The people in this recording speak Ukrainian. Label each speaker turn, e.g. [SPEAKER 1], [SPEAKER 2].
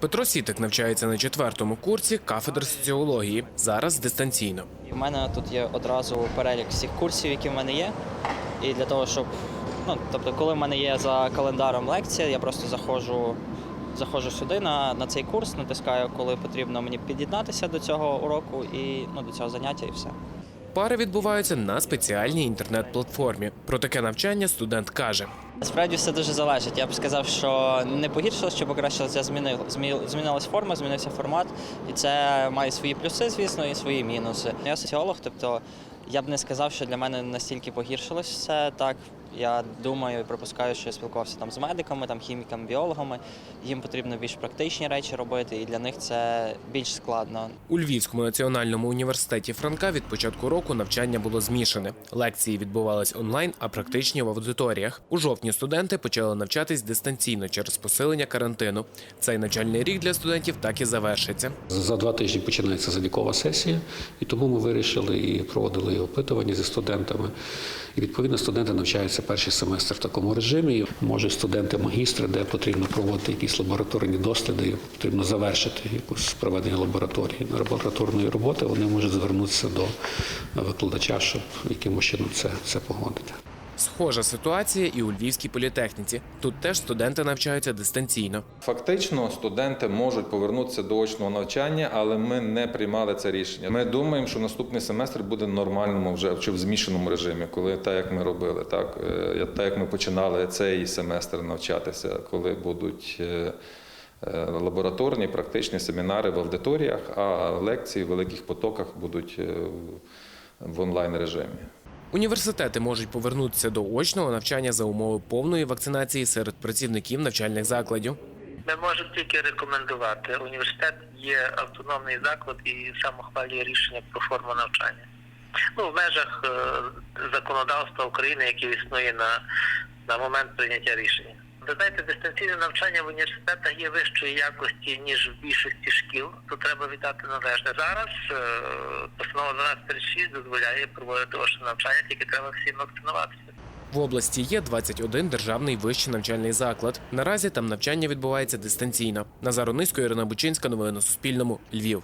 [SPEAKER 1] Петро Сітик навчається на четвертому курсі кафедри соціології. Зараз дистанційно.
[SPEAKER 2] В мене тут є одразу перелік всіх курсів, які в мене є. І для того, щоб. Ну, тобто, коли в мене є за календаром лекція, я просто заходжу, заходжу сюди на, на цей курс, натискаю, коли потрібно мені під'єднатися до цього уроку і ну, до цього заняття, і все.
[SPEAKER 1] Пари відбуваються на спеціальній інтернет-платформі. Про таке навчання студент каже:
[SPEAKER 2] Насправді все дуже залежить. Я б сказав, що не погіршилось, чи покращилося, змінилась форма, змінився формат, і це має свої плюси, звісно, і свої мінуси. Я соціолог, тобто я б не сказав, що для мене настільки погіршилось все так. Я думаю і припускаю, що я спілкувався там з медиками, там хіміками, біологами. Їм потрібно більш практичні речі робити, і для них це більш складно.
[SPEAKER 1] у Львівському національному університеті Франка від початку року навчання було змішане. Лекції відбувались онлайн, а практичні в аудиторіях. У жовтні студенти почали навчатись дистанційно через посилення карантину. Цей навчальний рік для студентів так і завершиться.
[SPEAKER 3] За два тижні починається залікова сесія, і тому ми вирішили і проводили опитування зі студентами. І відповідно студенти навчаються перший семестр в такому режимі. Може студенти магістри, де потрібно проводити якісь лабораторні досліди, потрібно завершити якусь проведення лабораторії лабораторної роботи. Вони можуть звернутися до викладача, щоб якимось чином це, це погодити.
[SPEAKER 1] Схожа ситуація і у Львівській політехніці. Тут теж студенти навчаються дистанційно.
[SPEAKER 4] Фактично, студенти можуть повернутися до очного навчання, але ми не приймали це рішення. Ми думаємо, що наступний семестр буде в нормальному вже чи в змішаному режимі, коли так як ми робили, так е, так як ми починали цей семестр навчатися, коли будуть. е, е, Лабораторні, практичні семінари в аудиторіях, а лекції в великих потоках будуть в онлайн режимі.
[SPEAKER 1] Університети можуть повернутися до очного навчання за умови повної вакцинації серед працівників навчальних закладів.
[SPEAKER 5] Ми можемо тільки рекомендувати. Університет є автономний заклад і самохвалює рішення про форму навчання. Ну, в межах е, законодавства України, яке існує на, на момент прийняття рішення. Ви знаєте, дистанційне навчання в університетах є вищої якості, ніж в більшості шкіл, то треба віддати належне. Зараз е, постанова 1236 дозволяє проводити очне навчання, тільки треба всім вакцинуватися.
[SPEAKER 1] В області є 21 державний вищий навчальний заклад. Наразі там навчання відбувається дистанційно. Назар Онисько, Ірина Бучинська. Новини на Суспільному. Львів.